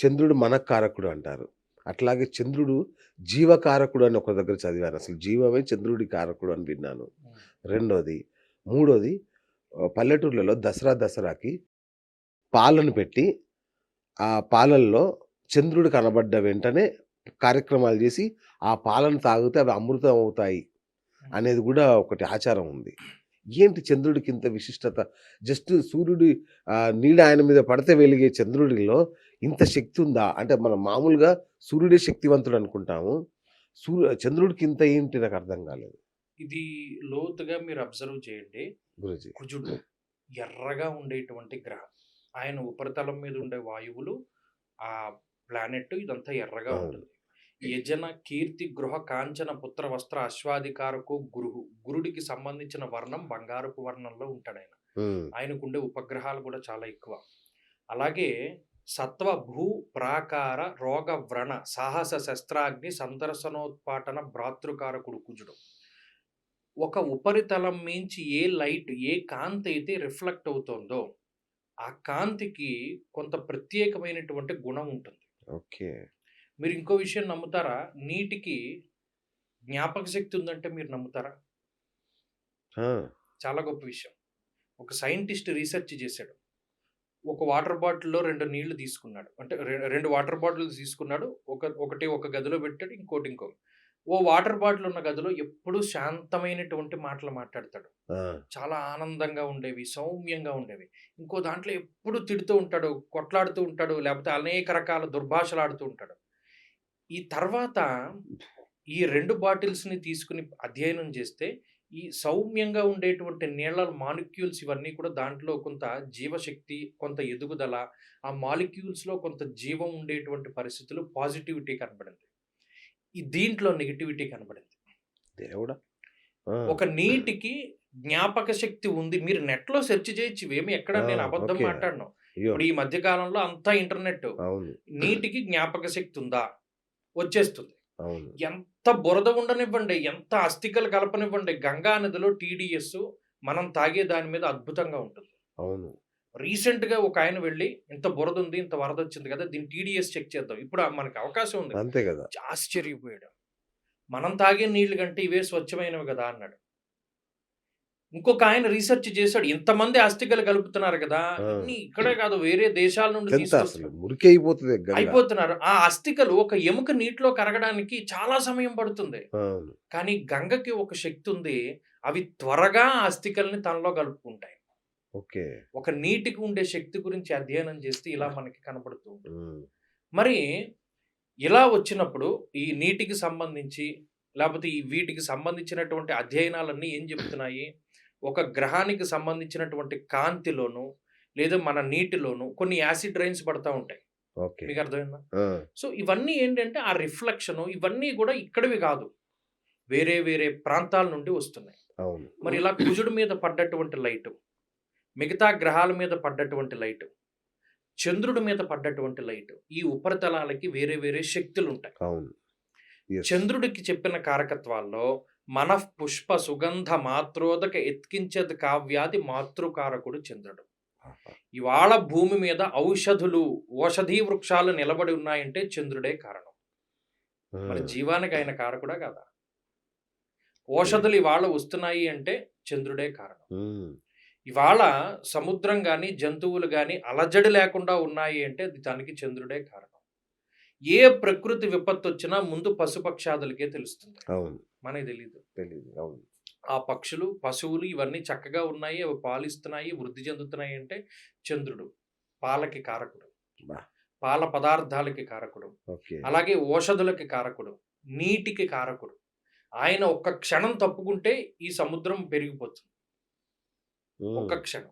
చంద్రుడు మనకారకుడు అంటారు. అట్లాగే చంద్రుడు జీవకారకుడు అని ఒక దగ్గర చదివాను. అసలు జీవమే చంద్రుడి కారకుడు అని విన్నాను. రెండోది, మూడోది పల్లెటూర్లలో దసరా దసరాకి పాలను పెట్టి, ఆ పాలల్లో చంద్రుడు కనబడ్డ వెంటనే కార్యక్రమాలు జేసి, ఆ పాలను తాగితే అవి అమృతం అవుతాయి. అనేది గూడా ఒకటి ఆచారం ఉంది. ఏంటి చంద్రుడికి ఇంత విశిష్టత? జస్ట్ సూర్యుడి నీడ ఆయన మీద పడితే వెలిగే చంద్రుడిలో ఇంత శక్తి ఉందా? అంటే మనం మామూలుగా సూర్యుడే శక్తివంతుడు అనుకుంటాము. సూ చంద్రుడికి ఇంత ఏంటి నాకు అర్థం కాలేదు. ఇది లోతుగా మీరు అబ్జర్వ్ చేయండి. గురూజీ. కుజుడు ఎర్రగా ఉండేటువంటి గ్రహం. ఆయన ఉపరితలం మీద ఉండే వాయువులు, ఆ ప్లానెట్ ఇదంతా ఎర్రగా. ఉంటుంది. యజన, కీర్తి, గృహ, కాంచన, పుత్ర, వస్త్ర, అశ్వాధికారకు గురువు. గురుడికి సంబంధించిన వర్ణం బంగారపు వర్ణంలో ఉంటాడాయన. హ్మ్. ఆయనకుండే ఉపగ్రహాలు కూడా చాలా ఎక్కువ. అలాగే సత్వ, భూ, ప్రాకార, రోగ, వ్రణ, సాహస, శస్త్రాగ్ని, సందర్శనోత్పాటన, భ్రాతృకారకుడు కుజుడు. ఒక ఉపరితలం మించి ఏ లైట్, ఏ కాంతి అయితే రిఫ్లెక్ట్ అవుతోందో, ఆ కాంతికి కొంత ప్రత్యేకమైనటువంటి గుణం ఉంటుంది. ఓకే. మీరు ఇంకో విషయం నమ్ముతారా? నీటికి జ్ఞాపక శక్తి ఉందంటే మీరు నమ్ముతారా? చాలా గొప్ప విషయం. ఒక సైంటిస్ట్ రీసెర్చ్ చేశాడు. ఒక వాటర్ బాటిల్‌లో 2 నీళ్ళు తీసుకున్నాడు. అంటే రె 2 వాటర్ బాటిల్స్ తీసుకున్నాడు. ఒక ఒకటి ఒక గదిలో పెట్టాడు. ఇంకోటి ఇంకో ఓ వాటర్ బాటిల్ ఉన్న గదిలో ఎప్పుడూ శాంతమైనటువంటి మాటలు మాట్లాడతాడు. చాలా ఆనందంగా ఉండేవి, సౌమ్యంగా ఉండేవి. ఇంకో దాంట్లో ఎప్పుడు తిడుతూ ఉంటాడు, కొట్లాడుతూ ఉంటాడు, లేకపోతే అనేక రకాల దుర్భాషలాడుతూ ఉంటాడు. ఈ తర్వాత ఈ 2 బాటిల్స్‌ని తీసుకొని అధ్యయనం చేస్తే, ఈ సౌమ్యంగా ఉండేటువంటి నీళ్ళ మాలిక్యూల్స్ ఇవన్నీ కూడా దాంట్లో కొంత జీవశక్తి, కొంత ఎదుగుదల, ఆ మాలిక్యూల్స్‌లో కొంత జీవం ఉండేటువంటి పరిస్థితులు పాజిటివిటీ కనపడింది. ఈ దీంట్లో నెగటివిటీ కనపడింది. దేవుడా! ఒక నీటికి జ్ఞాపక శక్తి ఉంది. మీరు నెట్‌లో సెర్చ్ చేయొచ్చు. ఇవేమి ఎక్కడ! నేను అబద్ధం. మాట్లాడను. ఇప్పుడు ఈ మధ్య కాలంలో అంతా ఇంటర్నెట్. నీటికి జ్ఞాపక శక్తి ఉందా? వచ్చేస్తుంది. ఎంత బురద ఉండనివ్వండి, ఎంత అస్థికలు కలపనివ్వండి, గంగా నదిలో టీడీఎస్ మనం తాగే దాని మీద అద్భుతంగా ఉంటుంది. అవును. రీసెంట్‌గా ఒక ఆయన వెళ్ళి ఇంత బురద ఉంది, ఇంత వరద వచ్చింది కదా! దీన్ని టీడీఎస్ చెక్ చేద్దాం. ఇప్పుడు మనకు అవకాశం ఉంది. అంతే గదా! ఆశ్చర్యపోయాడు. మనం తాగే నీళ్ళు కంటే ఇవే స్వచ్ఛమైనవి కదా! అన్నాడు. ఇంకొక ఆయన రీసెర్చ్ చేసాడు. ఇంతమంది అస్థికలు కలుపుతున్నారు కదా! అన్నీ ఇక్కడే కాదు వేరే దేశాల నుండి అసలు. మురికి అయిపోతది. అయిపోతున్నారు. ఆ అస్థికలు ఒక ఎముక నీటిలో కరగడానికి చాలా సమయం పడుతుంది. కానీ గంగకి ఒక శక్తి ఉంది. అవి త్వరగా అస్థికల్ని తనలో కలుపుకుంటాయి. ఓకే. ఒక నీటికి ఉండే శక్తి గురించి అధ్యయనం చేస్తే ఇలా మనకి కనపడుతూ ఉంటుంది. హ్మ్. మరి ఇలా వచ్చినప్పుడు ఈ నీటికి సంబంధించి లేకపోతే ఈ వీటికి సంబంధించినటువంటి అధ్యయనాలన్నీ ఏం చెప్తున్నాయి? ఒక గ్రహానికి సంబంధించినటువంటి కాంతిలోను, లేదా మన నీటిలోను కొన్ని యాసిడ్ రైన్స్ పడతా ఉంటాయి. మీకు అర్థమైందా? సో ఇవన్నీ ఏంటంటే ఆ రిఫ్లెక్షను ఇవన్నీ కూడా ఇక్కడివి కాదు. వేరే వేరే ప్రాంతాల నుండి వస్తున్నాయి. మరి ఇలా కుజుడి మీద పడ్డటువంటి లైటు, మిగతా గ్రహాల మీద పడ్డటువంటి లైటు, చంద్రుడి మీద పడ్డటువంటి లైటు, ఈ ఉపరితలాలకి వేరే వేరే. అవును. యెస్. చంద్రుడికి చెప్పిన కారకత్వాల్లో మనః పుష్ప సుగంధ మాత్రోదక ఎత్కించద్ కావ్యాది మాతృకారకుడు చంద్రుడు. ఇవాళ భూమి మీద ఔషధులు, ఓషధీ వృక్షాలు నిలబడి ఉన్నాయంటే చంద్రుడే కారణం. మరి! జీవానికి ఆయన కారకుడా కాదా? ఓషధులు ఇవాళ వస్తున్నాయి అంటే చంద్రుడే కారణం. ఇవాళ సముద్రం గాని, జంతువులు గాని అలజడి లేకుండా ఉన్నాయి అంటే దానికి చంద్రుడే కారణం. ఏ ప్రకృతి విపత్తొచ్చినా ముందు పశుపక్షాదులకే తెలుస్తుంది. అవును. మనకి తెలీదు. తెలీదు. అవును. ఆ పక్షులు, పశువులు ఇవన్నీ చక్కగా ఉన్నాయి. అవి పాలిస్తున్నాయి, వృద్ధి చెందుతున్నాయి అంటే చంద్రుడు. పాలకి కారకుడు. పాల పదార్థాలకి కారకుడు. అలాగే ఓషధులకి కారకుడు. నీటికి కారకుడు. ఆయన ఒక్క క్షణం తప్పుకుంటే ఈ సముద్రం పెరిగిపోతుంది. ఒక్క. క్షణం.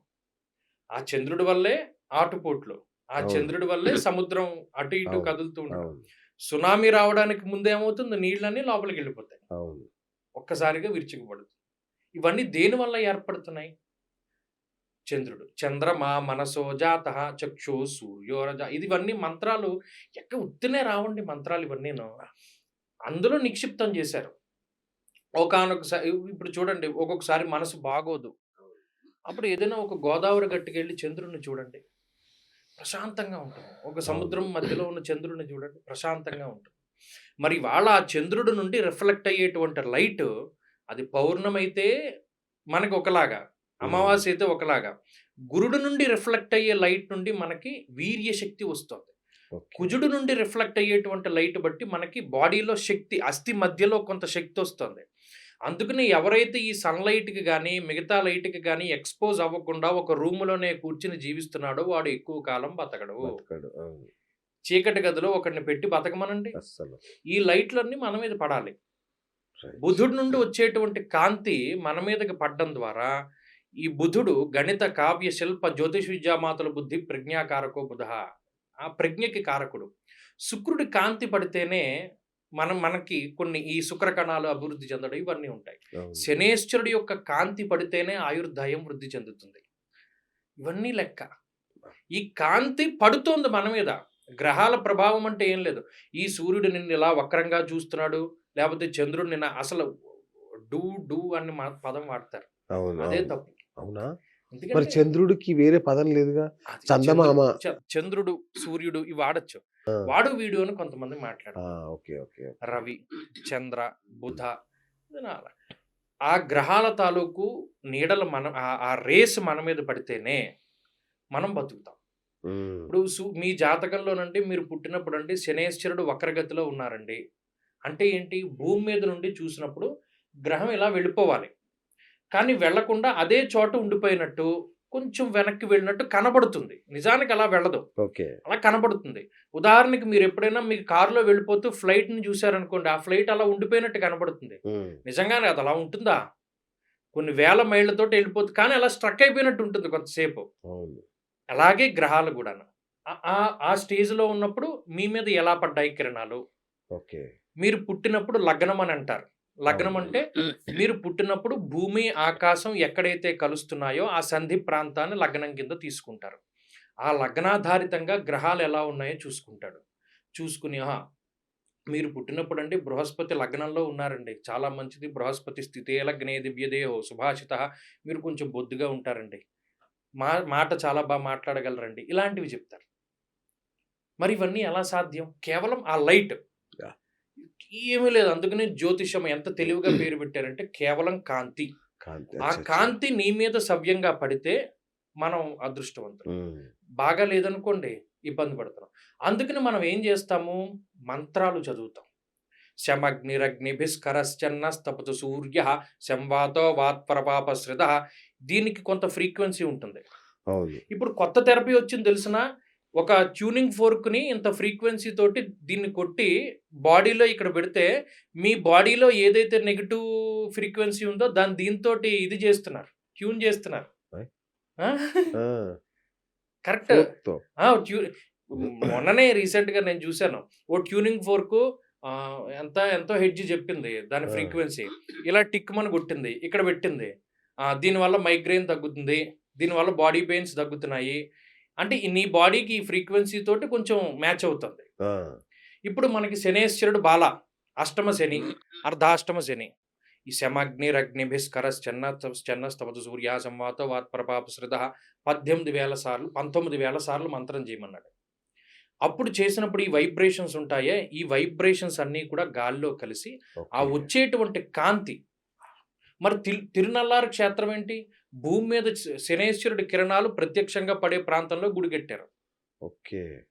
ఆ చంద్రుడి వల్లే ఆటుపోట్లు. ఆ. చంద్రుడి వల్లే సముద్రం అటు ఇటు. కదులుతూ. అవును. సునామీ రావడానికి ముందు ఏమవుతుంది? నీళ్ళన్నీ లోపలికెళ్ళిపోతాయి. అవును. ఒక్కసారిగా విరుచుకుపడుతుంది. ఇవన్నీ దేని వల్ల ఏర్పడుతున్నాయి? చంద్రుడు. చంద్రమా మనసో జాతః చక్షు సూర్యోరజ ఇదివన్నీ మంత్రాలు ఎక్క ఉత్తినే రావండి మంత్రాలు ఇవన్నీను. అందులో నిక్షిప్తం చేశారు. ఒకానొక స ఇప్పుడు చూడండి ఒక్కొక్కసారి మనసు బాగోదు. అప్పుడు ఏదైనా ఒక గోదావరి గట్టుకెళ్ళి చంద్రుడిని చూడండి. ప్రశాంతంగా ఉంటుంది. ఒక సముద్రం మధ్యలో ఉన్న చంద్రుడిని చూడండి ప్రశాంతంగా ఉంటుంది. మరి వాళ్ళ ఆ చంద్రుడి నుండి రిఫ్లెక్ట్ అయ్యేటువంటి లైట్ అది పౌర్ణమైతే మనకి ఒకలాగా అమావాస్య అయితే ఒకలాగా. గురుడు నుండి రిఫ్లెక్ట్ అయ్యే లైట్ నుండి మనకి వీర్య శక్తి వస్తుంది. కుజుడు నుండి రిఫ్లెక్ట్ అయ్యేటువంటి లైట్ బట్టి మనకి బాడీలో శక్తి అస్థి మధ్యలో కొంత శక్తి వస్తుంది. అందుకని ఎవరైతే ఈ సన్లైట్కి కానీ మిగతా లైట్కి కానీ ఎక్స్పోజ్ అవ్వకుండా ఒక రూమ్లోనే కూర్చుని జీవిస్తున్నాడో వాడు ఎక్కువ కాలం బతకడు. చీకటి గదిలో ఒకరిని పెట్టి బతకమనండి? ఈ లైట్లన్నీ మన మీద పడాలి. బుధుడి నుండి వచ్చేటువంటి కాంతి మన మీదకి పడడం ద్వారా ఈ బుధుడు గణిత కావ్య శిల్ప జ్యోతిష్ విద్యామాతల బుద్ధి ప్రజ్ఞాకారకో బుధ. ఆ ప్రజ్ఞకి కారకుడు. శుక్రుడి కాంతి పడితేనే మనం మనకి కొన్ని ఈ శుక్ర కణాలు అభివృద్ధి చెందడం ఇవన్నీ ఉంటాయి. శనేశ్వరుడి యొక్క కాంతి పడితేనే ఆయుర్దాయం వృద్ధి చెందుతుంది ఇవన్నీ లెక్క ఈ కాంతి పడుతోంది మన మీద గ్రహాల ప్రభావం అంటే ఏం లేదు ఈ సూర్యుడు నిన్ను ఇలా వక్రంగా చూస్తున్నాడు లేకపోతే చంద్రుడు నిన్న అసలు డూ డూ అని పదం వాడతారు. అదే. తప్పు అవునా మరి చంద్రుడికి వేరే పదం లేదుగా చందమామ. చంద్రుడు- సూర్యుడు ఇవి వాడచ్చు. వాడు వీడు అని కొంతమంది ఆ, మాట్లాడతారు ఓకే ఓకే. రవి చంద్ర బుధ అలా. ఆ గ్రహాల తాలూకు నీడలు మనం ఆ- రేస్ మన మీద పడితేనే మనం బతుకుతాం. ఇప్పుడు మీ జాతకంలోనండి మీరు పుట్టినప్పుడు అండి శనేశ్వరుడు వక్రగతిలో ఉన్నారండి. అంటే ఏంటి? భూమి మీద నుండి చూసినప్పుడు గ్రహం ఇలా వెళ్ళిపోవాలి. కానీ వెళ్ళకుండా అదే చోట ఉండిపోయినట్టు కొంచెం వెనక్కి వెళ్ళినట్టు కనబడుతుంది. నిజానికి అలా వెళ్ళదు. ఓకే. అలా కనబడుతుంది. ఉదాహరణకి మీరు ఎప్పుడైనా మీ కారులో వెళ్ళిపోతూ ఫ్లైట్ని చూశారనుకోండి ఆ ఫ్లైట్ అలా ఉండిపోయినట్టు కనబడుతుంది. నిజంగానే అది అలా ఉంటుందా? కొన్ని వేల మైళ్ళతోటి వెళ్ళిపోతుంది కానీ అలా స్ట్రక్ అయిపోయినట్టు ఉంటుంది కొంతసేపు. అలాగే గ్రహాలు కూడా ఆ స్టేజ్లో ఉన్నప్పుడు మీ మీద ఎలా పడ్డాయి కిరణాలు? ఓకే. మీరు పుట్టినప్పుడు లగ్నం అని అంటారు. లగ్నం. అంటే మీరు పుట్టినప్పుడు భూమి ఆకాశం ఎక్కడైతే కలుస్తున్నాయో ఆ సంధి ప్రాంతాన్ని లగ్నం కింద తీసుకుంటారు. ఆ లగ్నాధారితంగా గ్రహాలు ఎలా ఉన్నాయో చూసుకుంటాడు. చూసుకుని ఆహా మీరు పుట్టినప్పుడు అండి బృహస్పతి లగ్నంలో ఉన్నారండి. చాలా మంచిది. బృహస్పతి స్థితే లగ్నే దివ్యదేహో సుభాషిత. మీరు కొంచెం బొద్దుగా ఉంటారండి. మా మాట చాలా బాగా మాట్లాడగలరండి. ఇలాంటివి చెప్తారు. మరి ఇవన్నీ ఎలా సాధ్యం? కేవలం ఆ లైట్. ఏమీ లేదు. అందుకనే జ్యోతిషం ఎంత తెలివిగా పేరు పెట్టారంటే కేవలం కాంతి. ఆ. కాంతి నీ మీద సవ్యంగా పడితే మనం అదృష్టవంతులు. బాగా లేదనుకోండి ఇబ్బంది పడుతున్నాం. అందుకని మనం ఏం చేస్తాము? మంత్రాలు చదువుతాం. శమగ్నిరగ్నిభిస్కరశ్చన్నస్తపతు సూర్య శంవాతో వాత్పరపాపశ్రిత దీనికి కొంత ఫ్రీక్వెన్సీ ఉంటుంది. ఇప్పుడు కొత్త థెరపీ వచ్చింది తెలిసిన? ఒక ట్యూనింగ్ ఫోర్క్ని ఇంత ఫ్రీక్వెన్సీ తోటి దీన్ని కొట్టి బాడీలో ఇక్కడ పెడితే మీ బాడీలో ఏదైతే నెగిటివ్ ఫ్రీక్వెన్సీ ఉందో దాన్ని దీంతో ఇది చేస్తున్నారు ట్యూన్ చేస్తున్నారు. కరెక్ట్ మొన్ననే రీసెంట్గా నేను చూశాను. ఓ ట్యూనింగ్ ఫోర్కు ఎంత ఎంతో హెడ్జ్ చెప్పింది దాని. ఫ్రీక్వెన్సీ ఇలా టిక్ మన కొట్టింది ఇక్కడ పెట్టింది. దీనివల్ల మైగ్రెయిన్ తగ్గుతుంది దీనివల్ల బాడీ పెయిన్స్ తగ్గుతున్నాయి. అంటే నీ బాడీకి ఈ ఫ్రీక్వెన్సీ తోటి కొంచెం మ్యాచ్ అవుతుంది. ఇప్పుడు మనకి శనేశ్వరుడు బాల అష్టమ శని అర్ధాష్టమ శని. ఈ శమగ్నిరగ్నిభిస్కరస్ చెన్న చెన్న స్తవతు సూర్య సంవాత వాత్పరపాపశ్రిత పద్దెనిమిది వేల సార్లు పంతొమ్మిది వేల సార్లు మంత్రం చేయమన్నాడు. అప్పుడు చేసినప్పుడు ఈ వైబ్రేషన్స్ ఉంటాయే ఈ వైబ్రేషన్స్ అన్నీ కూడా గాల్లో కలిసి ఆ. వచ్చేటువంటి కాంతి. మరి తిరు తిరునల్లారు క్షేత్రం ఏంటి? భూమి మీద శనేశ్వరుడి కిరణాలు ప్రత్యక్షంగా పడే ప్రాంతంలో గుడి కట్టారు. ఓకే.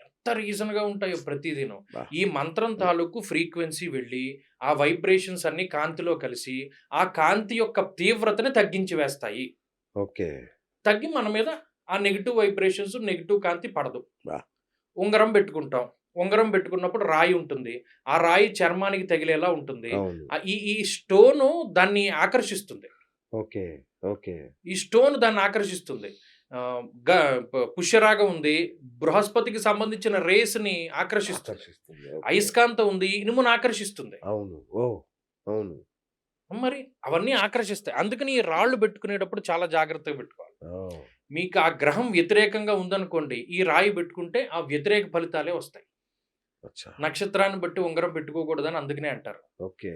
ఎంత రీజన్గా ఉంటాయో ప్రతిదినం. ఈ మంత్రం తాలూకు ఫ్రీక్వెన్సీ వెళ్ళి ఆ వైబ్రేషన్స్ అన్ని కాంతిలో కలిసి ఆ కాంతి యొక్క తీవ్రతని తగ్గించి వేస్తాయి. ఓకే. తగ్గి మన మీద ఆ నెగిటివ్ వైబ్రేషన్స్ నెగిటివ్ కాంతి పడదు. ఉంగరం పెట్టుకుంటాం. ఉంగరం పెట్టుకున్నప్పుడు రాయి ఉంటుంది. ఆ రాయి చర్మానికి తగిలేలా ఉంటుంది. ఈ ఈ స్టోను దాన్ని ఆకర్షిస్తుంది. ఓకే. ఓకే. ఈ స్టోన్ దాన్ని ఆకర్షిస్తుంది. పుష్యరాగం ఉంది బృహస్పతికి సంబంధించిన రేస్ని ఆకర్షిస్తుంది. ఆకర్షిస్తుంది. అయస్కాంతం ఉంది ఇనుమును ఆకర్షిస్తుంది. అవును. ఓ అవును. మరి అవన్నీ ఆకర్షిస్తాయి. అందుకని ఈ రాళ్ళు పెట్టుకునేటప్పుడు చాలా జాగ్రత్తగా పెట్టుకోవాలి. మీకు ఆ గ్రహం వ్యతిరేకంగా ఉందనుకోండి ఈ రాయి పెట్టుకుంటే ఆ వ్యతిరేక ఫలితాలే వస్తాయి. నక్షత్రాన్ని బట్టి ఉంగరం పెట్టుకోకూడదని అందుకనే అంటారు. ఓకే.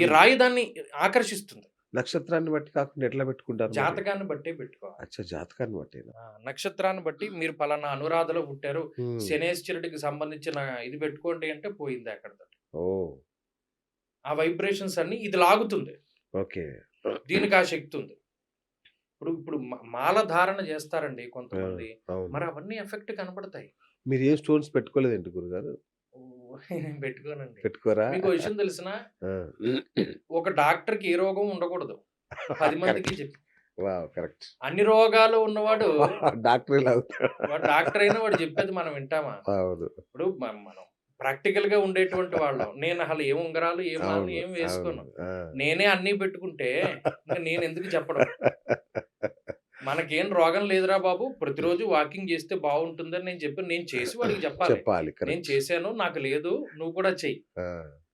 ఈ రాయి దాన్ని ఆకర్షిస్తుంది. నక్షత్రాన్ని బట్టి కాకుండా ఎట్లా పెట్టుకుంటారు? జాతకాన్ని బట్టే పెట్టుకోవాలి. అచ్చా జాతకాన్ని బట్టేనా? ఆ, నక్షత్రాన్ని బట్టి మీరు పలానా అనురాధలో పుట్టారు. శనేశ్వరుడికి సంబంధించిన ఇది పెట్టుకోండి అంటే పోయింది అక్కడ ఓ. ఆ వైబ్రేషన్స్ అన్ని ఇది లాగుతుంది. ఓకే. దీనికి ఆ శక్తి ఉంది. ఇప్పుడు ఇప్పుడు మాల ధారణ చేస్తారండి కొంతమంది. మరి అవన్నీ ఎఫెక్ట్ కనబడతాయి మీరు ఏం స్టోన్స్ పెట్టుకోలేదండి గురుగారు? నేను పెట్టుకోనండి. పెట్టుకోరా? మీకు విషయం తెలిసిన. ఒక డాక్టర్కి ఏ రోగం ఉండకూడదు. పది మందికి చెప్పి. కరెక్ట్. అన్ని రోగాలు ఉన్నవాడు డాక్టర్ డాక్టర్ అయినా వాడు చెప్పేది మనం వింటామా? ఇప్పుడు మనం ప్రాక్టికల్గా ఉండేటువంటి వాళ్ళం. నేను అసలు ఏం ఉంగరాలు ఏం ఏం వేసుకోను. నేనే అన్ని పెట్టుకుంటే నేను ఎందుకు చెప్పడం మనకేం రోగం లేదురా బాబు. ప్రతిరోజు వాకింగ్ చేస్తే బాగుంటుందని నేను చెప్పి నేను చేసి వాడికి చెప్పాలి. చెప్పాలి నేను చేశాను నాకు లేదు నువ్వు కూడా చెయ్యి.